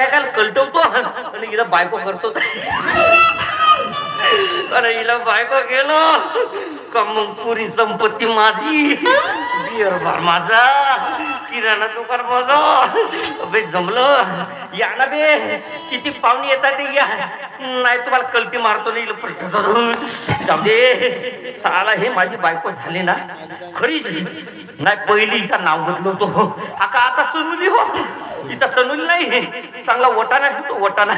काय काय कलटवतो? आणि हिला बायको करतो. अरे हिला बायको गेलो का मग पुरी संपत्ती माझी? बिअर बार माझा. किराणा दुकान माझा अबे जमलं. या ना बे किती पाहुणे येतात ते. या. नाही तुम्हाला कलटी मारतो नाही जाऊ दे. साला हे माझी बायको झाली ना खरीच नाही पहिलीचा नाव बदलवतो आका आता चनुली हो. इथं चनुली नाही. चांगला वटाणा घेतो वटाणा.